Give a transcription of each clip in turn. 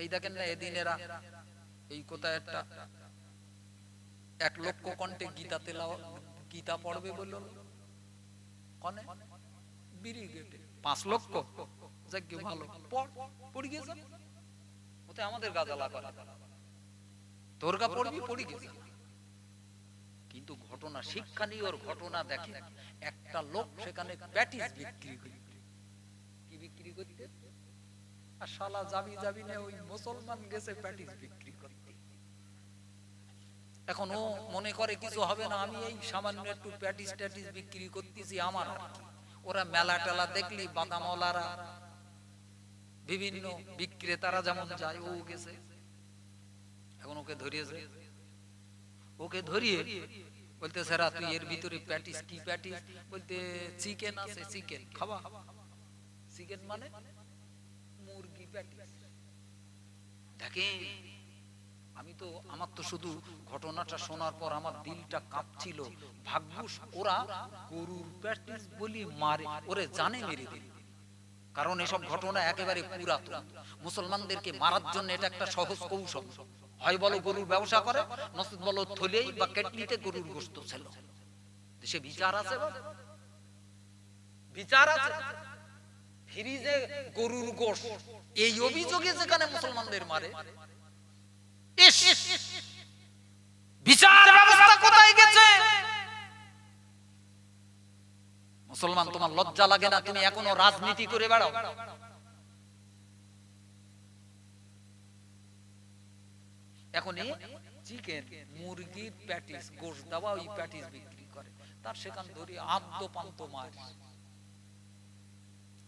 এই দেখেন না এদিন এরা এই কোথায় একটা এক লক্ষ কণ্ঠে গীতা তেলাও গীতা পড়বে বলল। কনে? বিড়ি গেটে। পাঁচ লক্ষ? যাক ভালো। পড়ি গেছে ওতে আমাদের গাজালা করে। তোর গা পড়বি, পড়ি গেছে কিন্তু ঘটনা শিক্ষা নিয়ে ওর ঘটনা দেখে। একটা লোক সেখানে প্যাটিস বিক্রি করে। কি বিক্রি করতে? আর শালা যাবি যাবি না ওই মুসলমান গেছে প্যাটিস বিক্রি করতে। এখন ও মনে করে কিছু হবে না, আমি এই সামান্য একটু প্যাটিস ট্যাটিস বিক্রি করতেছি আমার ওরা মেলা টেলা দেখলি বাদামওয়ালারা, বিভিন্ন বিক্রেতারা যেমন যায়, ও গেছে। এখন ওকে ধরিয়েছে। ওকে ধরিয়ে বলতে স্যার তুই এর ভিতরে প্যাটিস কি প্যাটিস? বলতে, চিকেন আছে, চিকেন, খাবা? চিকেন মানে? প্যাটিস আমি তো, আমার তো শুধু ঘটনাটা শোনার পর আমার দিলটা কাঁপছিল। ভাগ্যুস, ওরা গরুর প্যাটিস বলি মারে। ওরে জানে মেরে দিল। কারণ এসব ঘটনা একেবারে পুরাতন। মুসলমানদেরকে মারার জন্য এটা একটা সহজ কৌশল। হয় বলো গরুর ব্যবসা করে নসিদ বলো থলেই বা কেটলিতে গরুর গোস্ত ছিল। দেশে বিচার আছে বিচার আছে। ফ্রিজে গরুর গোশ এই অভিযোগে যেখানে মুসলমানদের মারে বিচার ব্যবস্থা কোথায় গেছে? মুসলমান তোমার লজ্জা লাগে না? তুমি এখনও রাজনীতি করে বেড়াও। এখন চিকেন মুরগির প্যাটিস গোশ দেওয়া ওই প্যাটিস বিক্রি করে। তার সেখান ধরে আদ্য পান্ত মার।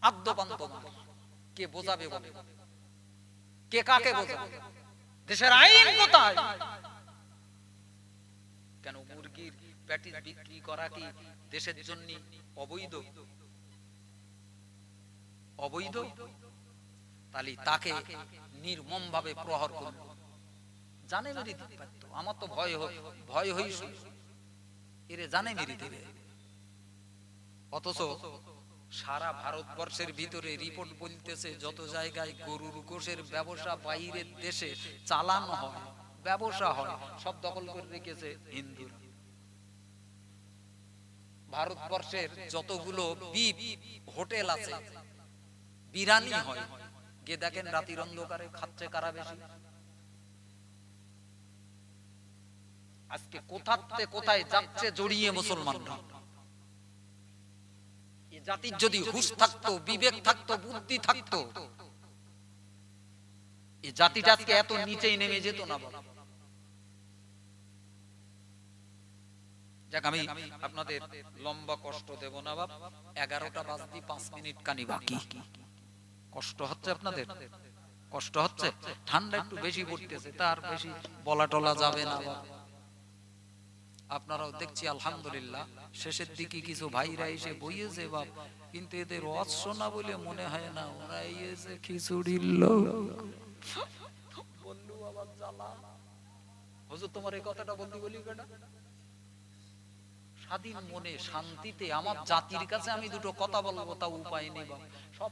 আদ্য পান্ত মার। কে বোঝাবে বলে? কে কাকে বোঝাবে? দেশের আইন কোথায়? কেন মুরগির প্যাটিস বিক্রি করা কি দেশের জন্য অবৈধ? অবৈধ? তাহলে তাকে নির্মম ভাবে প্রহর করল জানে মেরে দিতে পারতো। আমার তো ভয় হয় ভয় হই। এরে জানে মেরে দেবে। অথচ সারা ভারতবর্ষের ভিতরে রিপোর্ট বলতেছে, যত জায়গায় গরুর গোশের ব্যবসা বাইরের দেশে চালানো হয়, ব্যবসা হয়, সব দখল করে রেখেছে হিন্দুরা। ভারতবর্ষের যতগুলো বিপ হোটেল আছে, বিরানি হয়, গিয়ে দেখেন রাতির অন্ধকারে খাচ্ছে কারা বেশি? আজকে কোথাতে কোথায় যাচ্ছে জড়িয়ে মুসলমানরা? জাতির যদি হুশ থাকতো, বিবেক থাকতো, বুদ্ধি থাকতো এই জাতিটা আজকে এত নিচেই নেমে যেত না বাবা। যাক, আমি আপনাদের লম্বা কষ্ট দেব না বাপ। এগারোটা বাজতি পাঁচ মিনিট কানি বাকি। কষ্ট হচ্ছে আপনাদের? কষ্ট হচ্ছে? ঠান্ডা একটু বেশি পড়তেছে, তার বেশি বলা টলা যাবে না বাপ। আপনারাও দেখছি, আলহামদুলিল্লাহ। শেষের দিকে কিছু ভাইরা এসে বইয়েছে বাপ, কিন্তু এদের ওয়াজ শোনা বলে মনে হয় না, ওরা এসে তোমার এই কথাটা স্বাধীন মনে, শান্তিতে আমার জাতির কাছে আমি দুটো কথা উপায় নেই। সব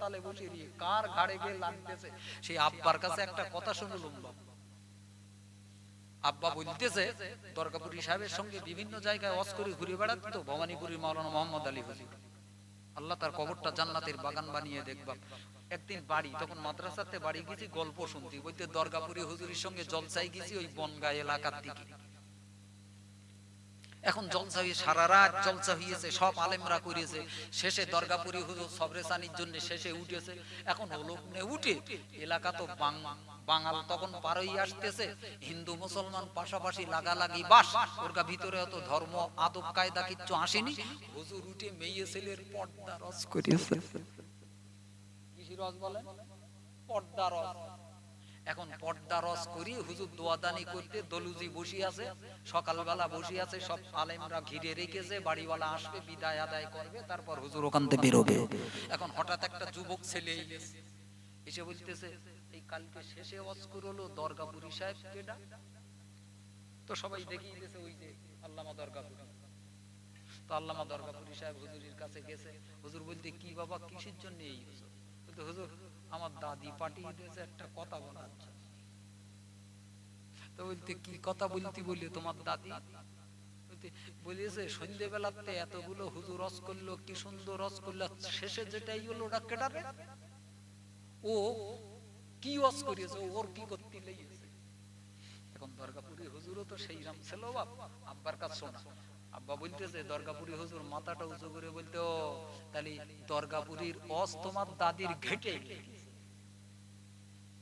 তালে বসে কার ঘাড়ে লাগতেছে? সেই আব্বার কাছে একটা কথা শুনলুম বাপ। আব্বা বলতেছে দরগাপুরি সাহেবের সঙ্গে বিভিন্ন জায়গায় অস করে ঘুরে বেড়াতো ভবানীপুরীর মাওলানা মোহাম্মদ আলী হুজুর আল্লাহ তার কবরটা জান্নাতের বাগান বানিয়ে দেখবা একদিন বাড়ি, তখন মাদ্রাসাতে বাড়ি গেছি, গল্প শুনতি বলতে দরগাপুরি হুজুরের সঙ্গে জলসাই গেছি, ওই বনগা এলাকার দিকে। এখন জলসা হয়ে সারা রাত জলসা হয়েছে সব আলেমরা করিয়েছে শেষে দরগাপুরি হুজুর সবরেসানির জন্য শেষে উঠেছে। এখন হলো উঠে, এলাকা তো বাং- বাঙাল তখন পারই আসতেছে। হিন্দু, মুসলমান পাশাপাশি লাগালাগি বাস। ওরকা ভিতরে অত ধর্ম, আদব, কায়দা কিচ্ছু আসেনি। হুজুর উঠে মেয়ে ছেলের পর্দা রস করিয়েছে। পর্দা রস। এখন পর্দা রস করি হুজুর দোয়াদানি করতে দলুজি বসে আছে। সকালবেলা বসে আছে, সব আলেমরা ঘিরে রেখেছে, বাড়িওয়ালা আসবে, বিদায় আদায় করবে, তারপর হুজুর ওখান থেকে বেরোবে। এখন হঠাৎ একটা যুবক ছেলে এসে- বলতেছে কালকে শেষে অস্কুর হলো দরগাপুরি সাহেব কেডা? তো সবাই দেখিয়ে দিয়েছে ওই যে আল্লামা দরগাপুরি। তো আল্লামা দরগাপুরি সাহেব হুজুরের কাছে গেছে, হুজুর বলতে কি বাবা, কিসের জন্য এই হুজুর? হুজুর, আমার দাদি পাঠিয়ে দিয়েছে, একটা কথা বলার তো বলতে কি কথা বলতে বলি তোমার দাদি? সন্ধ্যেবেলাতে এতগুলো হুজুর রস করল, কি সুন্দর রস করল, শেষে যেটাই হলো ওটা ও কি রস করিয়েছে ওর কি এখন হুজুরও তো সেই রাম ছিল বাপ, আব্বার কাছে শোনা। আব্বা বলতেছে হুজুর মাথাটা উঁচু করে বলতে, ও, তাহলে অস তোমার দাদির ঘেটে।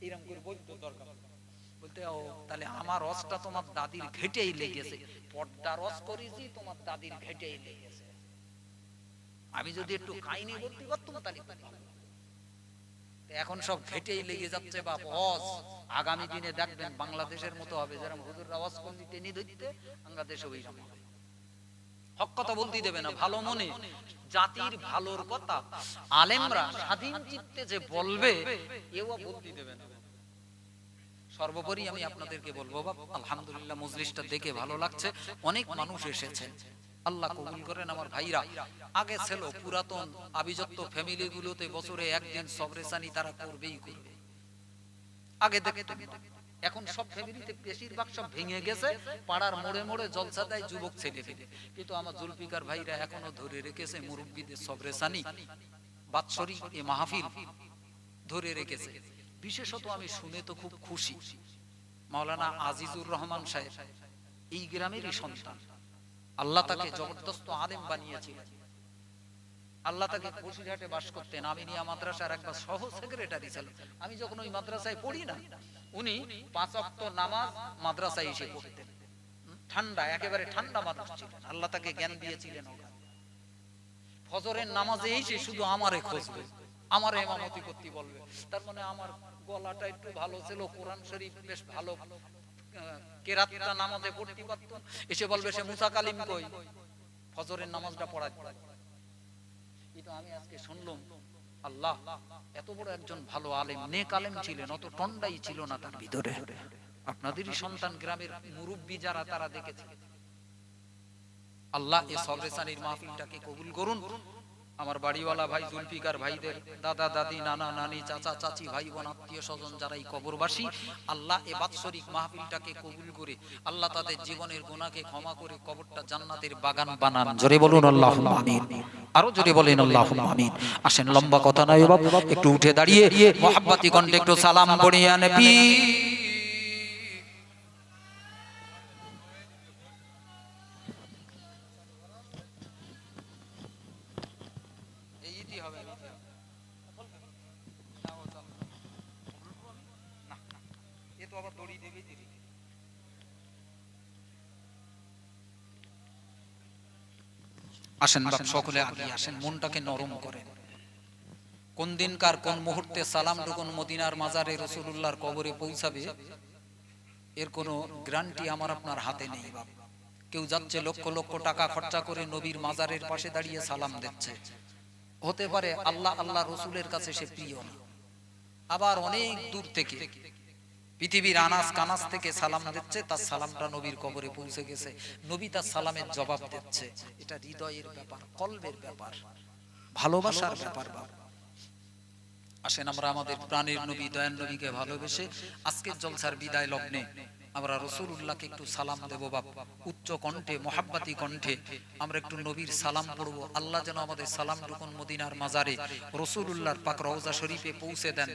এরকম করে বলতো বলতে, ও, তাহলে আমার রসটা তোমার দাদির ঘেটেই লেগেছে পর্দা রস করেছি, তোমার দাদির ঘেটেই লেগেছে আমি যদি একটু কাহিনী বলতে পারতাম, তাহলে এখন সব ঘেটেই লেগে যাচ্ছে বা বস। আগামী দিনে দেখবেন বাংলাদেশের মতো হবে। যেরকম হুজুর আওয়াজ করলি টেনে ধরতে বাংলাদেশে ওই রকম হক কথা বলতে দেবে না, ভালো মনে। জাতির ভালোর কথা আলেমরা স্বাধীন চিত্তে যে বলবে, এও বলতে দেবে না। সর্বোপরি আমি আপনাদেরকে বলব বাপ, আলহামদুলিল্লাহ মজলিসটা দেখে ভালো লাগছে। অনেক মানুষ এসেছেন আল্লাহ কবুল করেন আমার ভাইরা। আগে ছিল পুরাতন আবিজত্ত ফ্যামিলি গুলোতে বছরে একদিন সবরেসানি তারা করবেই করবে। আগে দেখতেন এখন সব ফ্যামিলিতে বেশিরভাগ সব ভেঙে গেছে, পাড়ার মোড়ে মোড়ে জলসা দেয় যুবক ছেলে ফেলে কিন্তু আমার জুলফিকার ভাইরা এখনও ধরে রেখেছে মুরব্বীদের সবরেসানি। বাৎসরিক এ মাহফিল ধরে রেখেছে। বিশেষত আমি শুনে তো খুব খুশি। মাওলানা আজিজুর রহমান সাহেব, এই গ্রামেরই সন্তান। আল্লাহ তাকে জবরদস্ত আলেম বানিয়েছিলেন। আল্লাহ তাকে বসিরহাটে বাস করতেন। আমিনিয়া মাদ্রাসার একবার সহ সেক্রেটারি ছিলেন আমি যখন ওই মাদ্রাসায় পড়ি না উনি পাঁচ অক্ত নামাজ মাদ্রাসায় এসে পড়তেন। ঠান্ডা একেবারে ঠান্ডা মানুষ ছিলেন। আল্লাহ তাকে জ্ঞান দিয়েছিলেন। ফজরের নামাজে এসে শুধু আমারে খুঁজবে আমার এমামতি করতে বলবে। তার মানে আমার গলাটা একটু ভালো ছিল কোরআন শরীফ বেশ ভালো। আহ, কেরাতটা নামাজে পড়তে পারত এসে বলবে সে মুসা কালিম কই? ফজরের নামাজটা পড়া কিন্তু আমি আজকে শুনলাম। আল্লাহ এত বড় একজন ভালো আলেম নেক আলেম ছিলেন অত টন্ডাই ছিল না তার ভিতরে। আপনাদেরই সন্তান গ্রামের মুরব্বী যারা তারা দেখেছে। আল্লাহ এ সবরেসানির মাহফিলটাকে কবুল করুন। আমার বাড়িওয়ালা ভাই জুলফিকার ভাইদের, দাদা, দাদি, নানা, নানি, চাচা, চাচি ভাই বোন আত্মীয় স্বজন যারা এই কবরবাসী, আল্লাহ এ বাৎসরিক মাহফিলটাকে কবুল করে আল্লাহ তাদের জীবনের গুনাহকে ক্ষমা করে কবরটা জান্নাতের বাগান বানান। জোরে বলুন আল্লাহ আমিন। আরও জোরে বলেন আল্লাহ আমিন। আসেন, লম্বা কথা নয় বাবা একটু উঠে দাঁড়িয়ে, মোহাব্বতি কণ্ঠে একটু সালাম পড়িয়া নবী। ইতি হবে না। এ তো আবার দড়ি দেবে দিদি আসেন বাপ সকলে আগে আসেন মনটাকে নরম করেন। কোন দিনকার কোন মুহূর্তে সালাম টুকুন মদিনার মাজারে রসুল্লাহর কবরে পৌঁছাবে এর কোনো গ্যারান্টি আমার আপনার হাতে নেই বাপ। কেউ যাচ্ছে লক্ষ লক্ষ টাকা খরচা করে নবীর মাজারের পাশে দাঁড়িয়ে সালাম দিচ্ছে। হতে পারে আল্লাহ আল্লাহ রসুলের কাছে সে প্রিয় না। আবার অনেক দূর থেকে পৃথিবীর আনাস কানাস থেকে সালাম দিচ্ছে, তার সালামটা নবীর কবরে পৌঁছে গেছে। নবী তার সালামের জবাব দিচ্ছে। এটা হৃদয়ের ব্যাপার, কলবের ব্যাপার, ভালোবাসার ব্যাপার আসেন আমরা আমাদের প্রাণের নবী দয়ান নবীকে ভালোবেসে আজকের জলসার বিদায় লগ্নে আমরা রসুল্লাহকে একটু সালাম দেব বাপ। উচ্চ কণ্ঠে, মোহাব্বাতি কণ্ঠে আমরা একটু নবীর সালাম পড়ব। আল্লাহ যেন আমাদের সালাম টুকুন মদিনার মাজারে রসুল্লাহর পাক রওজা শরীফে পৌঁছে দেন।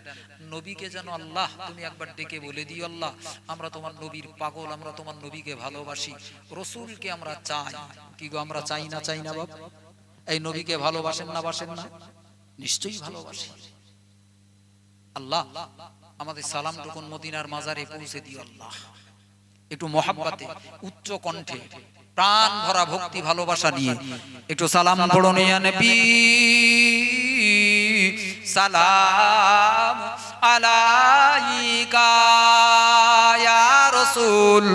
নবীকে যেন আল্লাহ, তুমি একবার ডেকে বলে দিও আল্লাহ, আমরা তোমার নবীর পাগল, আমরা তোমার নবীকে ভালোবাসি। রসুলকে আমরা চাই। কি গো, আমরা চাই না চাই না বাপ? এই নবীকে ভালোবাসেন না, বাসেন না? নিশ্চয়ই ভালোবাসি। আল্লাহ, আমাদের সালাম টুকুন মদিনার মাজারে পৌঁছে দিও আল্লাহ। একটু মহাব্বাতে, উচ্চ কণ্ঠে, প্রাণ ভরা ভক্তি, ভালোবাসা নিয়ে একটু সালাম ইয়া নবী। সালাম আলাইকা ইয়া রাসূল।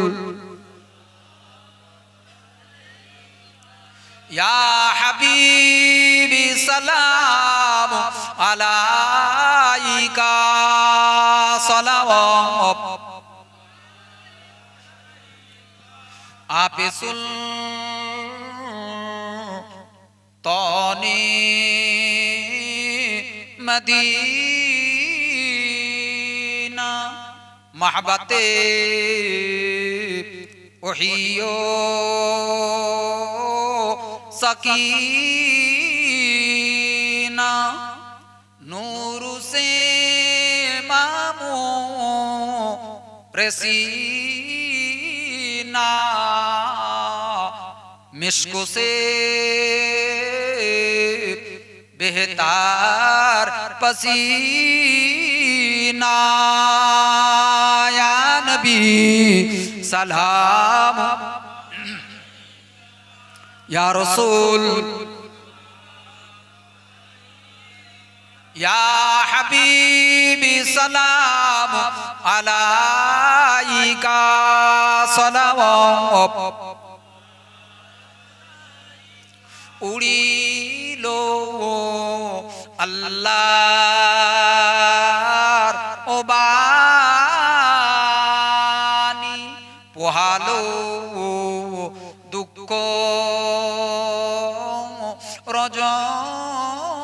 হাবিবি সালাম আলাইকা সালাওয়াত। আপে সুল তনে মদিনা মাহবাতে ওহিও সকিনা নূর সে মামো نا مشکو سے بہتار پسینہ۔ یا نبی سلام۔ یا رسول۔ یا حبیبی سلام۔ علیکہ۔ বাপ উড়িল আল্লাহ ও বানি পোহালো দুঃখ রজন।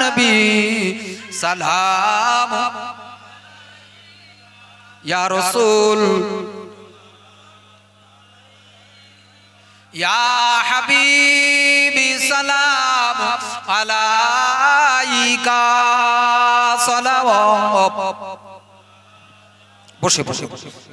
নবী সালাম। ইয়া রসুল। ইয়া হাবিবি সালাম। আলাইকা সালাম বসে বসে বসে।